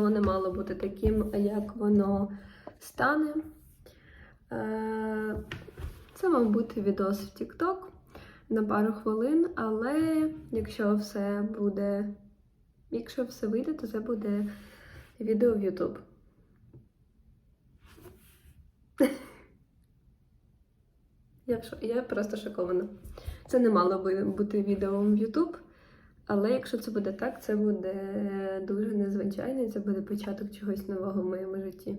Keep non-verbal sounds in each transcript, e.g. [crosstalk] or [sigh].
відео не мало бути таким, як воно стане. Е, Це мав бути відос в TikTok на пару хвилин, але якщо все буде, якщо все вийде, то це буде відео в YouTube. [laughs] Я, просто шокована. Це не мало би бути відео в YouTube, але якщо це буде так, це буде дуже незвичайно, це буде початок чогось нового в моєму житті.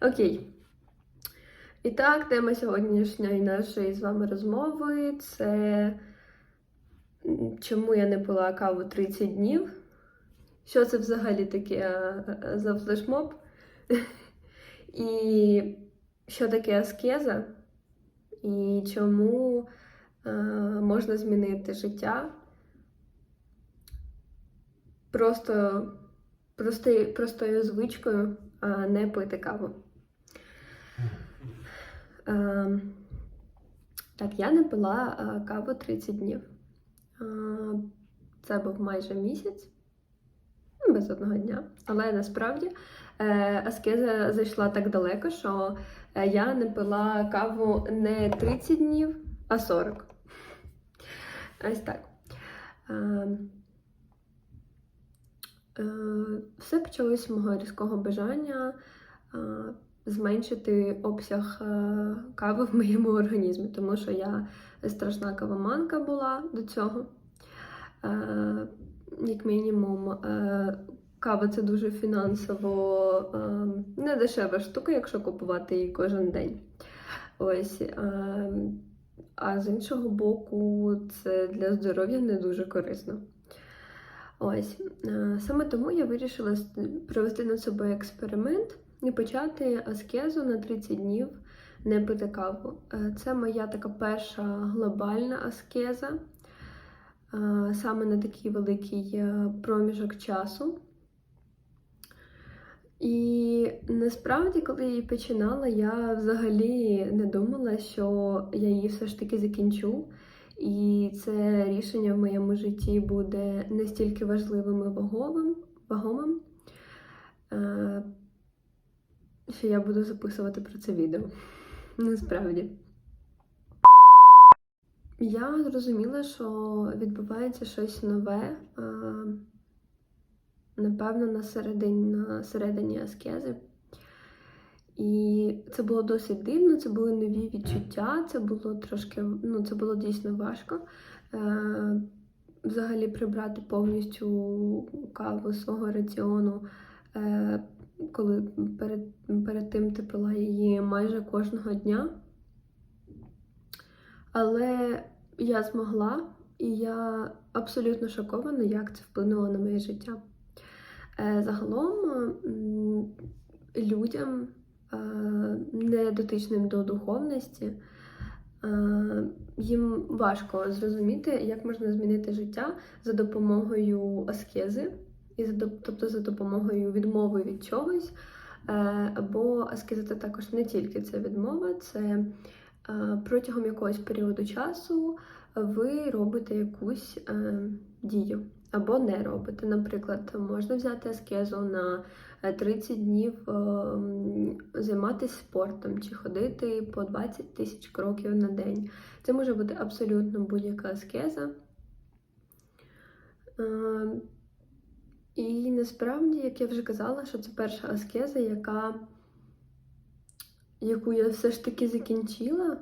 Окей. І так, тема сьогоднішньої нашої з вами розмови це чому я не пила каву 30 днів. Що це взагалі таке за флешмоб? І що таке аскеза? І чому можна змінити життя просто прости, простою звичкою, а не пити каву. Е, так, я не пила е, каву 30 днів. Е, це був майже місяць, ну, без одного дня. Але насправді е, аскеза зайшла так далеко, що е, я не пила каву не 30 днів, а 40. Ось так. Е, е, все почалось з мого різкого бажання е, зменшити обсяг кави в моєму організмі, тому що я страшна кавоманка була до цього. Як мінімум, кава це дуже фінансово недешева штука, якщо купувати її кожен день. Ось. А з іншого боку, це для здоров'я не дуже корисно. Ось. Е, Саме тому я вирішила провести над собою експеримент і почати аскезу на 30 днів не пити каву. Е, Це моя така перша глобальна аскеза, е, саме на такий великий проміжок часу. І насправді, коли я її починала, я взагалі не думала, що я її все ж таки закінчу. І це рішення в моєму житті буде настільки важливим і ваговим, вагомим, е, що я буду записувати про це відео. Насправді. Я зрозуміла, що відбувається щось нове, е, напевно, на середині, на середині аскези. І це було досить дивно, це були нові відчуття, це було трошки, ну, це було дійсно важко. Е, взагалі прибрати повністю каву з свого раціону, е, коли перед, перед тим ти пила її майже кожного дня. Але я змогла, і я абсолютно шокована, як це вплинуло на моє життя. Е, Загалом людям, е, не дотичним до духовності, е, їм важко зрозуміти, як можна змінити життя за допомогою аскези, тобто за допомогою відмови від чогось. Е, Бо аскеза це також не тільки це відмова, це протягом якогось періоду часу ви робите якусь дію або не робите. Наприклад, можна взяти аскезу на е, 30 днів, е, займатися спортом чи ходити по 20 тисяч кроків на день. Це може бути абсолютно будь-яка аскеза. Е, І насправді, як я вже казала, що це перша аскеза, яка, яку я все ж таки закінчила.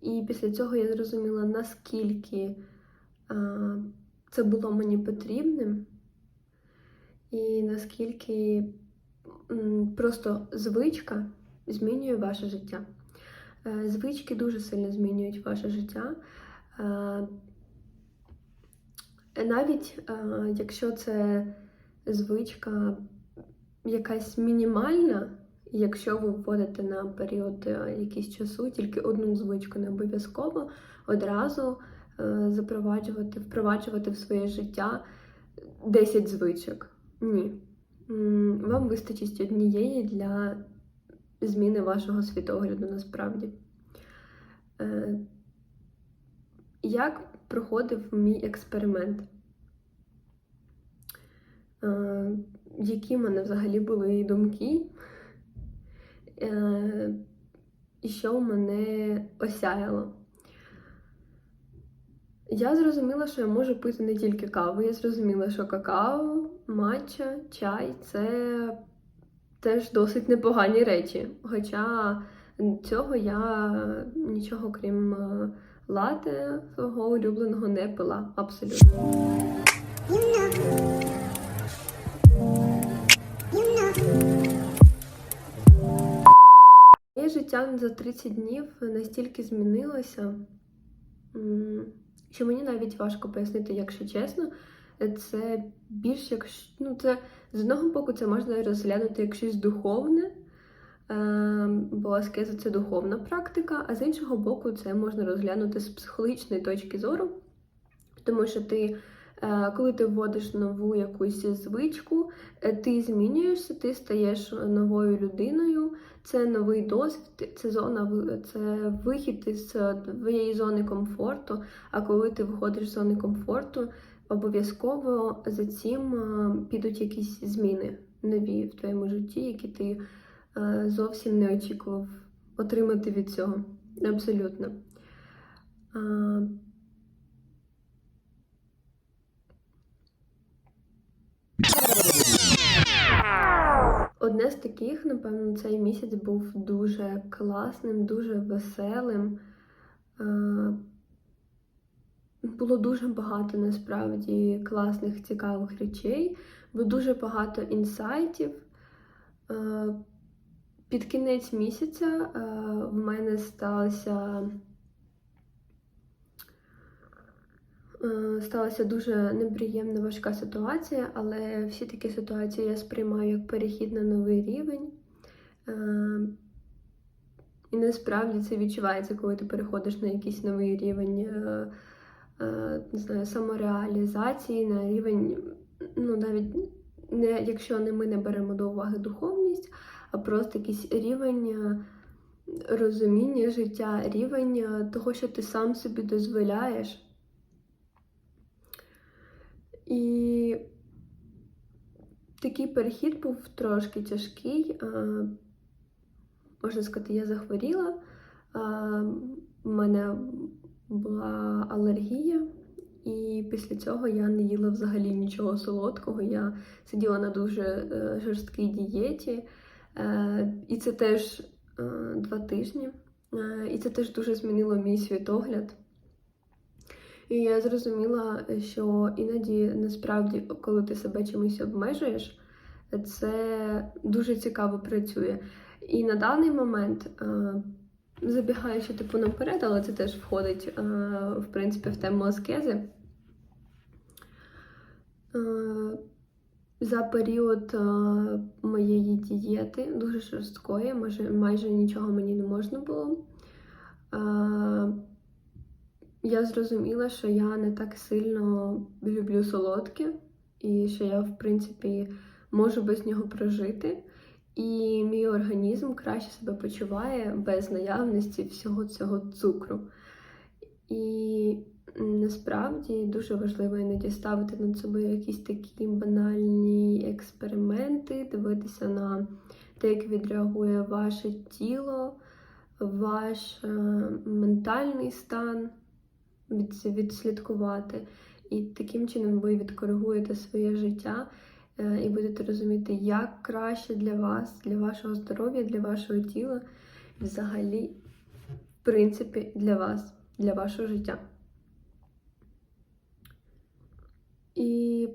І після цього я зрозуміла, наскільки це було мені потрібним, і наскільки просто звичка змінює ваше життя. Е, Звички дуже сильно змінюють ваше життя. Е, Навіть е, якщо це звичка якась мінімальна, якщо ви вводите на період якийсь часу тільки одну звичку, не обов'язково одразу запроваджувати, впроваджувати в своє життя 10 звичок. Ні. Вам вистачить однієї для зміни вашого світогляду насправді. Е, Як проходив мій експеримент? е, які в мене взагалі були думки, е, і що мене осяяло. Я зрозуміла, що я можу пити не тільки каву. Я зрозуміла, що какао, матча, чай це теж досить непогані речі. Хоча цього я нічого крім е, лате свого улюбленого не пила абсолютно. Моє життя за 30 днів настільки змінилося, що мені навіть важко пояснити, якщо чесно. Це більш як ну, це з одного боку, це можна розглянути як щось духовне, е, бо аскеза це духовна практика, а з іншого боку, це можна розглянути з психологічної точки зору, тому що ти, коли ти вводиш нову якусь звичку, е, ти змінюєшся, ти стаєш новою людиною. Це новий досвід, це зона це вихід із твоєї зони комфорту. А коли ти виходиш з зони комфорту, обов'язково за цим е, підуть якісь зміни нові в твоєму житті, які ти е, зовсім не очікував отримати від цього. Абсолютно. Одне з таких, напевно, цей місяць був дуже класним, дуже веселим. Е, Було дуже багато насправді класних, цікавих речей, було дуже багато інсайтів. Е, Під кінець місяця е, в мене сталося. Е, Сталася дуже неприємна важка ситуація, але всі такі ситуації я сприймаю як перехід на новий рівень. Е, І насправді це відчувається, коли ти переходиш на якийсь новий рівень е, е, не знаю, самореалізації, на рівень, ну навіть не якщо не ми не беремо до уваги духовність, а просто якийсь рівень е, розуміння життя, рівень е, того, що ти сам собі дозволяєш. І такий перехід був трошки тяжкий. Можна сказати, я захворіла. У мене була алергія, і після цього я не їла взагалі нічого солодкого. Я сиділа на дуже е, жорсткій дієті. Е, І це теж е, два тижні. І це теж дуже змінило мій світогляд. І я зрозуміла, що іноді насправді, коли ти себе чимось обмежуєш, це дуже цікаво працює. І на даний момент, е, забігаючи типу наперед, але це теж входить е, в принципі в тему аскези. Е, За період моєї дієти, дуже жорсткої, майже нічого мені не можна було. Я зрозуміла, що я не так сильно люблю солодке, і що я, в принципі, можу без нього прожити. І мій організм краще себе почуває без наявності всього цього цукру. І насправді дуже важливо іноді ставити над собою якісь такі банальні експерименти, дивитися на те, як відреагує ваше тіло, ваш е, ментальний стан відслідкувати. І таким чином ви відкоригуєте своє життя е, і будете розуміти, як краще для вас, для вашого здоров'я, для вашого тіла, взагалі, в принципі, для вас, для вашого життя. І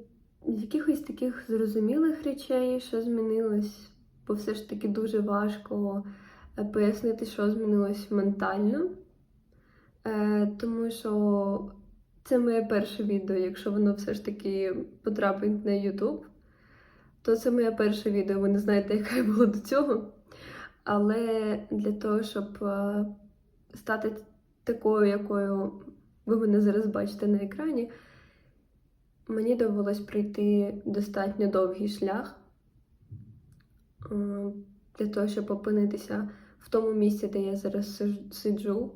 з якихось таких зрозумілих речей, що змінилось, бо все ж таки дуже важко е, пояснити, що змінилось ментально. Е, тому що це моє перше відео, якщо воно все ж таки потрапить на YouTube, то це моє перше відео, ви не знаєте, яке [laughs] я була до цього. Але для того, щоб е, стати такою, якою ви мене зараз бачите на екрані, мені довелось пройти достатньо довгий шлях е, для того, щоб опинитися в тому місці, де я зараз сиджу.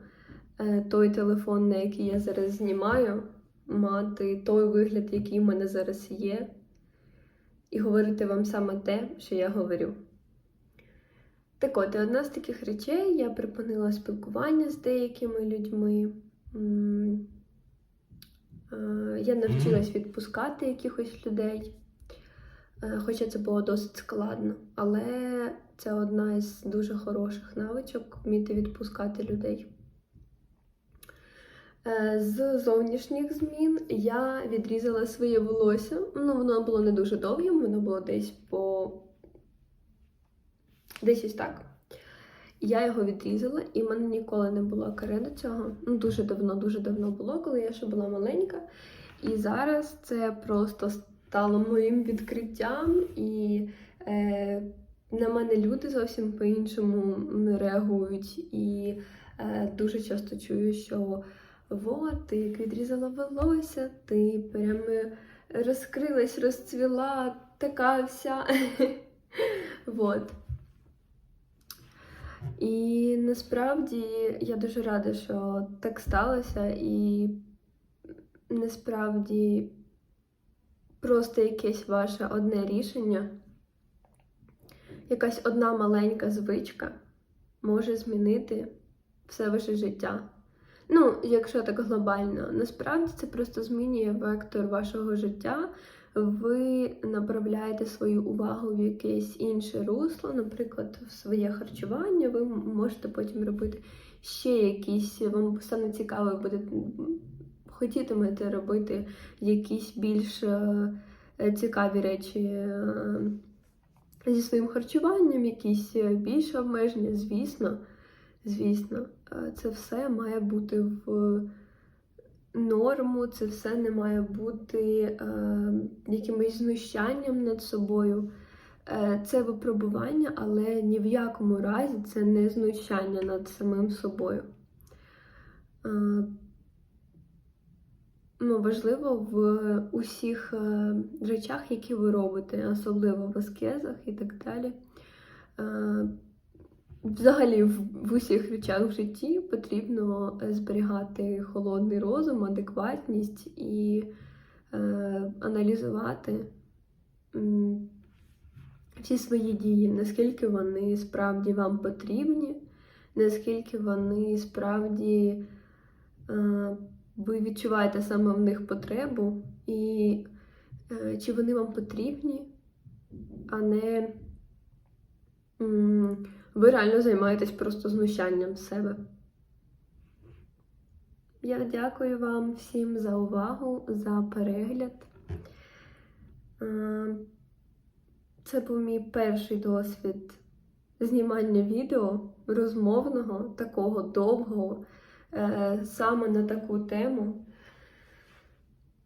Е, той телефон, на який я зараз знімаю, мати той вигляд, який в мене зараз є. і говорити вам саме те, що я говорю. Так от, і одна з таких речей я припинила спілкування з деякими людьми. Е, Я навчилась відпускати якихось людей, Е, хоча це було досить складно. Але це одна із дуже хороших навичок вміти відпускати людей. Е, З зовнішніх змін я відрізала своє волосся. Ну, воно було не дуже довгим, воно було десь по десь ось так. Я його відрізала, і в мене ніколи не було каре до цього. Ну, дуже давно, дуже давно було, коли я ще була маленька. І зараз це просто стало моїм відкриттям, і е, на мене люди зовсім по-іншому реагують. І е, дуже часто чую, що вот, ти як відрізала волосся, ти прямо розкрилась, розцвіла, така вся. [laughs] Вот. І насправді я дуже рада, що так сталося, і насправді просто якесь ваше одне рішення, якась одна маленька звичка може змінити все ваше життя. Ну, якщо так глобально, насправді це просто змінює вектор вашого життя. Ви направляєте свою увагу в якесь інше русло, наприклад, в своє харчування, ви можете потім робити ще якісь, вам стане цікаво, ви будете хотітимете робити якісь більш е, цікаві речі е, зі своїм харчуванням, якісь більш обмеження, звісно. Звісно, е, це все має бути в норму, це все не має бути е, якимось знущанням над собою. Е, це випробування, але ні в якому разі це не знущання над самим собою. Е, ну, важливо в усіх е, речах, які ви робите, особливо в аскезах і так далі. Е, Взагалі, в, усіх речах в житті потрібно е, зберігати холодний розум, адекватність і е, аналізувати всі свої дії, наскільки вони справді вам потрібні, наскільки вони справді е, ви відчуваєте саме в них потребу, і е, чи вони вам потрібні, а не. м, ви реально займаєтесь просто знущанням себе. Я дякую вам всім за увагу, за перегляд. Е, Це був мій перший досвід знімання відео розмовного, такого довгого, е, саме на таку тему.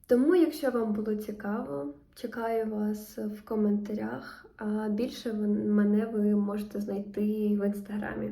Тому, якщо вам було цікаво, чекаю вас в коментарях, а більше мене ви можете знайти в інстаграмі.